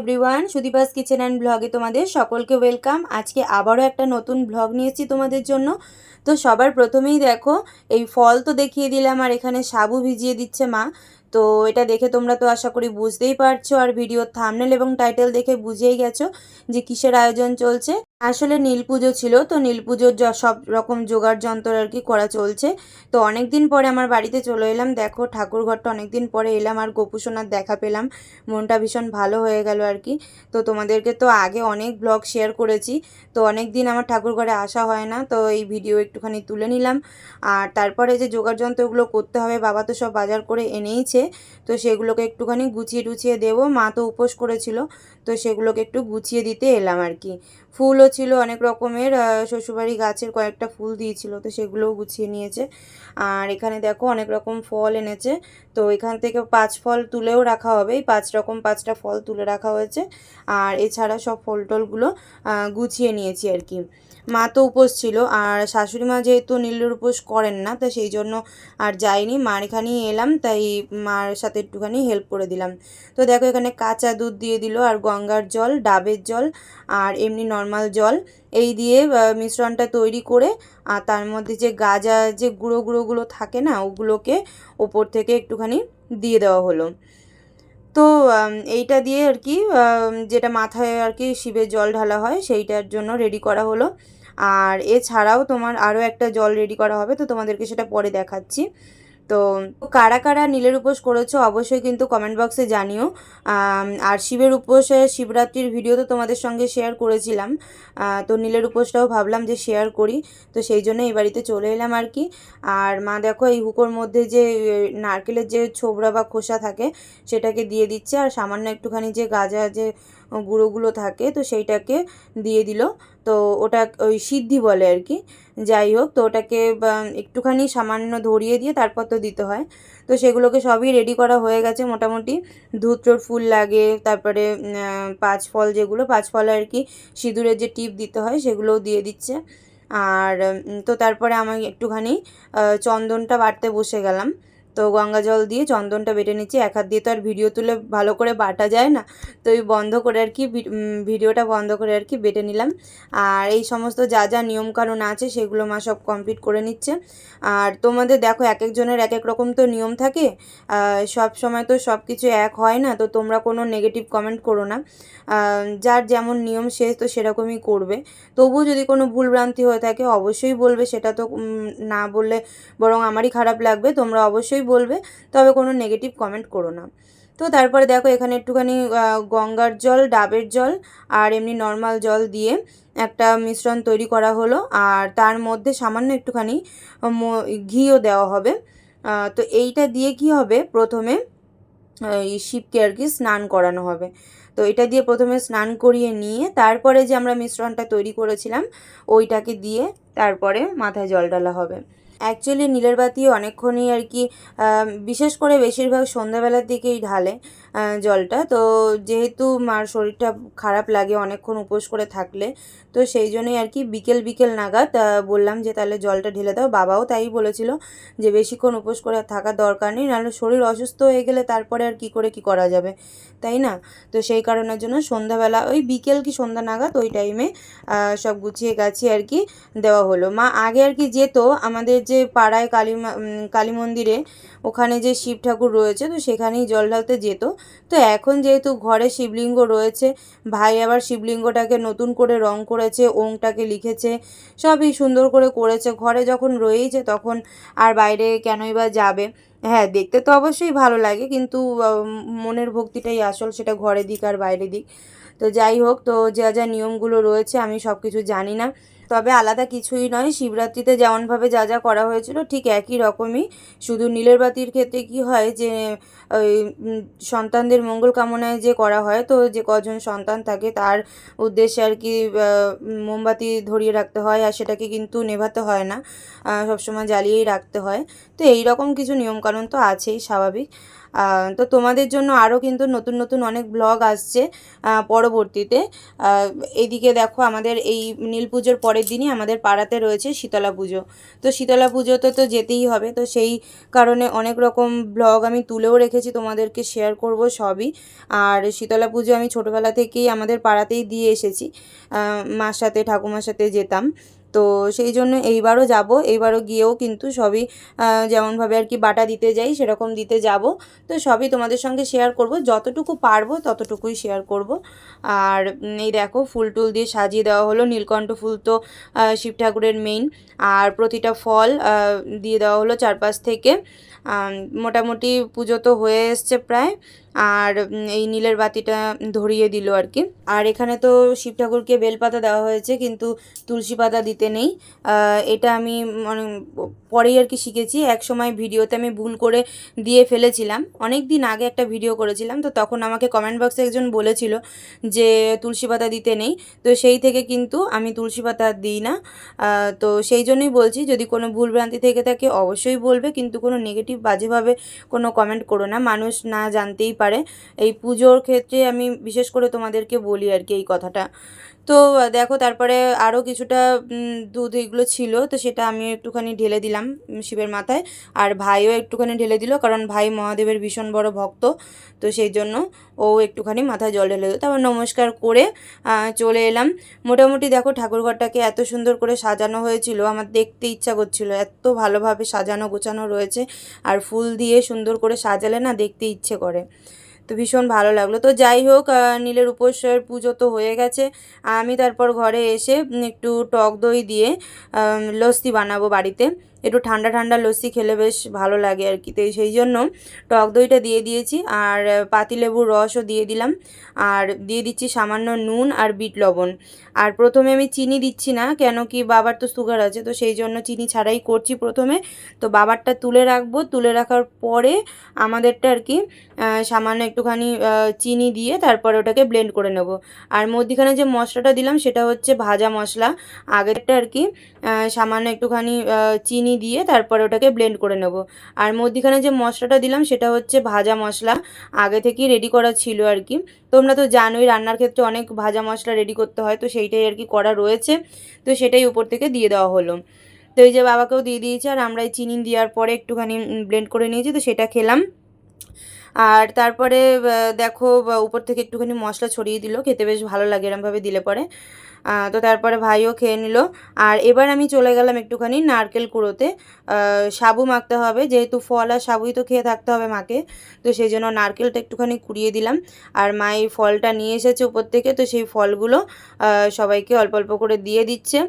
Everyone Sudipa's kitchen and ব্লগে তোমাদের সকলকে ওয়েলকাম আজকে আবারও একটা নতুন ব্লগ নিয়েছি তোমাদের জন্য। তো সবার প্রথমেই দেখো, এই ফল তো দেখিয়ে দিলাম আর এখানে সাবু ভিজিয়ে দিচ্ছে মা। তো এটা দেখে তোমরা তো আশা করি বুঝতেই পারছ। আর ভিডিওর থামনেল এবং টাইটেল দেখে বুঝেই গেছো যে কিসের আয়োজন চলছে। আসলে নীল পুজো ছিল, তো নীল পুজোর সব রকম জোগাড় যন্ত্র আর কি করা চলছে। তো অনেক দিন পরে আমার বাড়িতে চলে এলাম। দেখো ঠাকুর ঘরটা অনেক দিন পরে এলাম আর গোপুসোনার দেখা পেলাম। মনটা ভীষণ ভালো হয়ে গেল আর কি। তো তোমাদেরকে তো আগে অনেক ব্লগ শেয়ার করেছি। তো অনেক দিন আমার ঠাকুর ঘরে আসা হয় না, তো এই ভিডিও একটুখানি তুলে নিলাম। আর তারপরে যে জোগাড় যন্ত্রগুলো করতে হবে, বাবা তো সব বাজার করে এনেইছে। তো সেগুলোকে একটুখানি গুছিয়ে টুছিয়ে দেবো। মা তো উপোস করেছিল। তো সেগুলোকে একটু গুছিয়ে দিতে এলাম আর কি। ফুলও ছিল অনেক রকমের শ্বশুরবাড়ি গাছের কয়েকটা ফুল দিয়েছিল, তো সেগুলোও গুছিয়ে নিয়েছে। আর এখানে দেখো অনেক রকম ফল এনেছে, তো এখান থেকে পাঁচ ফল তুলেও রাখা হবে, এই পাঁচ রকম পাঁচটা ফল তুলে রাখা হয়েছে। আর এছাড়া সব ফল টলগুলো গুছিয়ে নিয়েছি আর কি। মা তো উপোস ছিল, আর শাশুড়ি মা যেহেতু নীলের উপোস করেন না, তো সেই জন্য আর যাইনি। মার এখানেই এলাম, তাই মার সাথে একটুখানি হেল্প করে দিলাম। তো দেখো এখানে কাঁচা দুধ দিয়ে দিল, আর গঙ্গার জল, ডাবের জল আর এমনি নর্মাল জল এই দিয়ে মিশ্রণটা তৈরি করে, আর তার মধ্যে যে গাজা যে গুঁড়ো গুঁড়োগুলো থাকে না, ওগুলোকে ওপর থেকে একটুখানি দিয়ে দেওয়া হলো। তো এইটা দিয়ে আর কি যেটা মাথায় আর কি শিবের জল ঢালা হয়, সেইটার জন্য রেডি করা হলো। আর এছাড়াও তোমার আরও একটা জল রেডি করা হবে, তো তোমাদেরকে সেটা পরে দেখাচ্ছি। তো কারা কারা নীলের উপোস করেছ অবশ্যই কিন্তু কমেন্ট বক্সে জানিও। আর শিবের উপোসে শিবরাত্রির ভিডিও তো তোমাদের সঙ্গে শেয়ার করেছিলাম। তো নীলের উপোসটাও ভাবলাম যে শেয়ার করি। তো সেই জন্য এই বাড়িতে চলে এলাম আর কি। আর মা দেখো এই হুকোর মধ্যে যে নারকেলের যে ছোবড়া বা খোসা থাকে, সেটাকে দিয়ে দিচ্ছে। আর সামান্য একটুখানি যে গাজা যে গুঁড়োগুলো থাকে, তো সেইটাকে দিয়ে দিল। তো ওটা ওই সিদ্ধি বলে আর কি। যাই হোক, তো ওটাকে একটুখানি সামান্য ধরিয়ে দিয়ে তারপর তো দিতে হয়। তো সেগুলোকে সবই রেডি করা হয়ে গেছে মোটামুটি। ধূত্রর ফুল লাগে, তারপরে পাঁচ ফল যেগুলো পাঁচ ফল আর কি সিঁদুরের যে টিপ দিতে হয় সেগুলোও দিয়ে দিচ্ছে। আর তো তারপরে আমি একটুখানি চন্দনটা বাড়তে বসে গেলাম। তো গঙ্গা জল দিয়ে চন্দনটা বেটে নিচ্ছি। এক হাত দিয়ে তো আর ভিডিও তুলে ভালো করে বাটা যায় না। তো এই বন্ধ করে আর কি ভিডিওটা বন্ধ করে আর কি বেটে নিলাম। আর এই সমস্ত যা যা নিয়মকানুন আছে সেগুলো মা সব কমপ্লিট করে নিচ্ছে। আর তোমাদের দেখো, এক একজনের এক এক রকম তো নিয়ম থাকে। সব সময় তো সব কিছু এক হয় না, তো তোমরা কোনো নেগেটিভ কমেন্ট করো না। যার যেমন নিয়ম সে তো সেরকমই করবে। তবুও যদি কোনো ভুলভ্রান্তি হয়ে থাকে, অবশ্যই বলবে। সেটা তো না বললে বরং আমারই খারাপ লাগবে। তোমরা অবশ্যই বলবে, তবে কোনো নেগেটিভ কমেন্ট করো না। তো তারপরে দেখো এখানে একটুখানি গঙ্গার জল, ডাবের জল আর এমনি নর্মাল জল দিয়ে একটা মিশ্রণ তৈরি করা হলো। আর তার মধ্যে সামান্য একটুখানি ঘিও দেওয়া হবে। তো এইটা দিয়ে কি হবে? প্রথমে শিবকে আর কি স্নান করানো হবে। তো এটা দিয়ে প্রথমে স্নান করিয়ে নিয়ে তারপরে যে আমরা মিশ্রণটা তৈরি করেছিলাম, ওইটাকে দিয়ে তারপরে মাথায় জল ঢালা হবে। অ্যাকচুয়ালি নীলের বাতি অনেকক্ষণই আর কি বিশেষ করে বেশিরভাগ সন্ধ্যাবেলার দিকেই ঢালে। জলটা। তো যেহেতু মার শরীরটা খারাপ লাগে অনেকক্ষণ উপোস করে থাকলে, তো সেই জন্যই আর কি বিকেল বিকেল নাগাদ বললাম যে তাহলে জলটা ঢেলে দাও। বাবাও তাই বলেছিল যে বেশিক্ষণ উপোস করে থাকার দরকার নেই, নাহলে শরীর অসুস্থ হয়ে গেলে তারপরে আর কি করে কি করা যাবে, তাই না? তো সেই কারণের জন্য সন্ধ্যাবেলা, ওই বিকেল কি সন্ধ্যা নাগাদ, ওই টাইমে সব গুছিয়ে গাছিয়ে আর কি দেওয়া হলো। মা আগে আর কি যেত, আমাদের যে পাড়ায় কালী কালী মন্দিরে, ওখানে যে শিব ঠাকুর রয়েছে, তো সেখানেই জল ঢালতে যেত। তো এখন যেহেতু ঘরে শিবলিঙ্গ রয়েছে, ভাই আবার শিবলিঙ্গটাকে নতুন করে রং করেছে ওংটাকে লিখেছে, সবই সুন্দর করে করেছে। ঘরে যখন রয়েইছে তখন আর বাইরে কেনই বা যাবে? হ্যাঁ দেখতে তো অবশ্যই ভালো লাগে, কিন্তু মনের ভক্তিটাই আসল, সেটা ঘরে দিক আর বাইরে দিক। তো যাই হোক, তো যা যা নিয়মগুলো রয়েছে, আমি সব কিছু জানি না। তবে আলাদা কিছুই নয়, শিবরাত্রিতে যেমনভাবে যা যা করা হয়েছিল ঠিক একই রকমই। শুধু নীলের বাতির ক্ষেত্রে কি হয় যে সন্তানদের মঙ্গল কামনায় যে করা হয়, তো যে কজন সন্তান থাকে তার উদ্দেশ্যে আর কি মোমবাতি ধরিয়ে রাখতে হয় আর সেটাকে কিন্তু নেভাতে হয় না। সবসময় জ্বালিয়েই রাখতে হয়। তো এই রকম কিছু নিয়মকানুন তো আছেই স্বাভাবিক। তো তোমাদের জন্য আরও কিন্তু নতুন নতুন অনেক ব্লগ আসছে পরবর্তীতে। এদিকে দেখো আমাদের এই নীল পুজোর পরের দিনই আমাদের পাড়াতে রয়েছে শীতলা পুজো। তো শীতলা পুজোতে তো যেতেই হবে, তো সেই কারণে অনেক রকম ব্লগ আমি তুলেও রেখেছি, তোমাদেরকে শেয়ার করব সবই। আর শীতলা পুজো আমি ছোটোবেলা থেকেই আমাদের পাড়াতেই দিয়ে এসেছি মার সাথে, ঠাকুমার সাথে যেতাম। তো সেই জন্য এইবারও যাব। এইবারও গিয়েও কিন্তু সবই যেমনভাবে আর কি বাটা দিতে যাই, সেরকম দিতে যাব। তো সবই তোমাদের সঙ্গে শেয়ার করব। যতটুকু পারব ততটুকুই শেয়ার করব। আর এই দেখো ফুল টুল দিয়ে সাজিয়ে দেওয়া হলো। নীলকণ্ঠ ফুল তো শিব ঠাকুরের মেইন আর প্রতিটা ফল দিয়ে দেওয়া হলো চারপাশ থেকে। মোটামুটি পুজো তো হয়ে এসছে প্রায়। আর এই নীলের বাতিটা ধরিয়ে দিল আর কি। আর এখানে তো শিব ঠাকুরকে বেলপাতা দেওয়া হয়েছে, কিন্তু তুলসী পাতা দিতে নেই। এটা আমি মানে পরেই আর কি শিখেছি। এক সময় ভিডিওতে আমি ভুল করে দিয়ে ফেলেছিলাম। অনেক দিন আগে একটা ভিডিও করেছিলাম, তো তখন আমাকে কমেন্ট বক্সে একজন বলেছিল যে, তুলসী পাতা দিতে নেই। তো সেই থেকে কিন্তু আমি তুলসী পাতা দিই না। তো সেই জন্যই বলছি, যদি কোনো ভুলভ্রান্তি থেকে থাকে অবশ্যই বলবে, কিন্তু কোনো নেগেটিভ বাজেভাবে কোনো কমেন্ট করো না। মানুষ না জানতেই পারে। এই পুজোর ক্ষেত্রে আমি বিশেষ করে তোমাদেরকে বলি আর কি এই কথাটা। তো, দেখো তারপরে আরও কিছুটা দুধ এগুলো ছিল, তো সেটা আমি একটুখানি ঢেলে দিলাম শিবের মাথায়। আর ভাইও একটুখানি ঢেলে দিল, কারণ ভাই মহাদেবের ভীষণ বড় ভক্ত, তো সেই জন্য ও একটুখানি মাথায় জল ঢেলে দিল। তারপর নমস্কার করে চলে এলাম। মোটামুটি দেখো ঠাকুরঘরটাকে এত সুন্দর করে সাজানো হয়েছিল, আমার দেখতে ইচ্ছা করছিল, এত ভালোভাবে সাজানো গোছানো রয়েছে, আর ফুল দিয়ে সুন্দর করে সাজালে না দেখতে ইচ্ছে করে। তো ভীষণ ভালো লাগল। তো যাই হোক নীলের উপস্যের পুজো তো হয়ে গেছে। আমি তারপর ঘরে এসে একটু টক দই দিয়ে লস্যি বানাবো বাড়িতে। একটু ঠান্ডা ঠান্ডা লস্যি খেলে বেশ ভালো লাগে আর কি। তো সেই জন্য টক দইটা দিয়ে দিয়েছি আর পাতিলেবুর রসও দিয়ে দিলাম। আর দিয়ে দিচ্ছি সামান্য নুন আর বিট লবণ। আর প্রথমে আমি চিনি দিচ্ছি না কেন কি বাবার তো সুগার আছে তো সেই জন্য চিনি ছাড়াই করছি প্রথমে। তো বাবারটা তুলে রাখব তুলে রাখার পরে আমাদেরটা আর কি সামান্য একটুখানি চিনি দিয়ে তারপরে ওটাকে ব্লেন্ড করে নেব। আর মধ্যিখানে যে মশলাটা দিলাম সেটা হচ্ছে ভাজা মশলা। আগেরটা আর কি সামান্য একটুখানি আহ, চিনি দিয়ে তারপরে ওটাকে ব্লেন্ড করে নেব। আর মধ্যিখানে যে মশলাটা দিলাম সেটা হচ্ছে ভাজা মশলা। আগে থেকেই রেডি করা ছিল আর কি। তোমরা তো জানোই রান্নার ক্ষেত্রে অনেক ভাজা মশলা রেডি করতে হয়, তো সেইটাই আর কি করা রয়েছে। তো সেটাই উপর থেকে দিয়ে দেওয়া হলো। তো এই যে বাবাকেও দিয়ে দিয়েছি, আর আমরা এই চিনি দেওয়ার পরে একটুখানি ব্লেন্ড করে নিয়েছি, তো সেটা খেলাম। আর তারপরে দেখো উপর থেকে একটুখানি মশলা ছড়িয়ে দিল, খেতে বেশ ভালো লাগে এরমভাবে দিলে পরে। তো তারপরে ভাইও খেয়ে নিল। আর এবার আমি চলে গেলাম একটুখানি নারকেল কুড়োতে। সাবু মাখতে হবে, যেহেতু ফল আর সাবুই তো খেয়ে থাকতে হবে মাকে। তো সেই জন্য নারকেলটা একটুখানি কুড়িয়ে দিলাম। আর মা এই ফলটা নিয়ে এসেছে উপর থেকে, তো সেই ফলগুলো সবাইকে অল্প অল্প করে দিয়ে দিচ্ছে।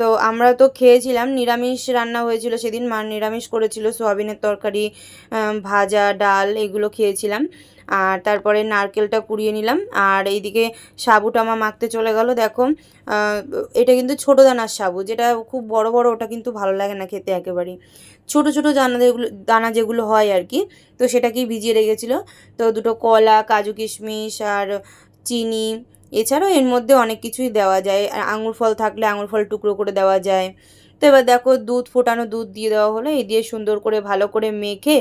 তো আমরা তো খেয়েছিলাম, নিরামিষ রান্না হয়েছিল সেদিন। মা নিরামিষ করেছিল, সোয়াবিনের তরকারি ভাজা, ডাল, এগুলো খেয়েছিলাম। আর তারপরে নারকেলটা কুড়িয়ে নিলাম। আর এইদিকে সাবুটা আমার মাখতে চলে গেল, দেখো। এটা কিন্তু ছোটো দানার সাবু, যেটা খুব বড় বড়, ওটা কিন্তু ভালো লাগে না খেতে একেবারেই। ছোট ছোট দানা যেগুলো দানা যেগুলো হয় আর কি, তো সেটাকেই ভিজিয়ে রেখেছিল। তো দুটো কলা, কাজু কিশমিশ আর চিনি, এছাড়াও এর মধ্যে অনেক কিছুই দেওয়া যায়। আর আঙুর ফল থাকলে আঙুর ফল টুকরো করে দেওয়া যায়। তো এবার দেখো, দুধ, ফোটানো দুধ দিয়ে দেওয়া হলো। এই দিয়ে সুন্দর করে ভালো করে মেখে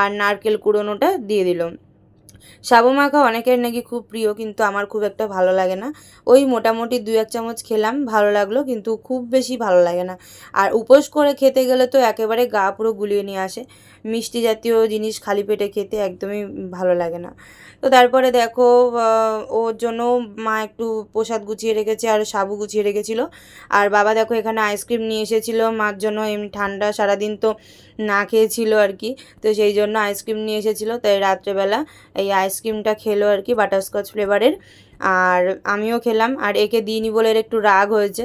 আর নারকেল কুড়োনোটা দিয়ে দিলাম সাবু মাখা অনেকের নাকি খুব প্রিয়, কিন্তু আমার খুব একটা ভালো লাগে না। ওই মোটামুটি দু এক চামচ খেলাম, ভালো লাগল, কিন্তু খুব বেশি ভালো লাগে না। আর উপোস করে খেতে গেলে তো একেবারে গা পুরো গুলিয়ে নিয়ে আসে। মিষ্টি জাতীয় জিনিস খালি পেটে খেতে একদমই ভালো লাগে না। তো তারপরে দেখো ওর জন্য মা একটু প্রসাদ গুছিয়ে রেখেছে আর সাবু গুছিয়ে রেখেছিল। আর বাবা দেখো, এখানে আইসক্রিম নিয়ে এসেছিল। মার জন্য এমনি ঠান্ডা সারাদিন তো না খেয়েছিল আর কি। তো সেই জন্য আইসক্রিম নিয়ে এসেছিল। তাই রাত্রেবেলা এই আইসক্রিমটা খেলো আর কি বাটারস্কচ ফ্লেভারের। আর আমিও খেলাম। আর একে দিইনি বলে একটু রাগ হয়েছে।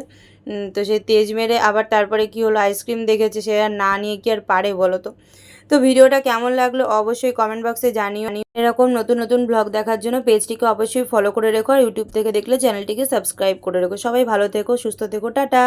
তো সে তেজ মেরে আবার তারপরে কি হলো? আইসক্রিম দেখেছে সে আর না নিয়ে কি আর পারে বলো তো? তো ভিডিওটা কেমন লাগল অবশ্যই কমেন্ট বক্সে জানিও। এরকম নতুন নতুন ব্লগ দেখার জন্য পেজটিকে অবশ্যই ফলো করে রেখো আর ইউটিউব থেকে দেখলে চ্যানেলটিকে সাবস্ক্রাইব করে রেখো। সবাই ভালো থেকো, সুস্থ থেকো, টাটা।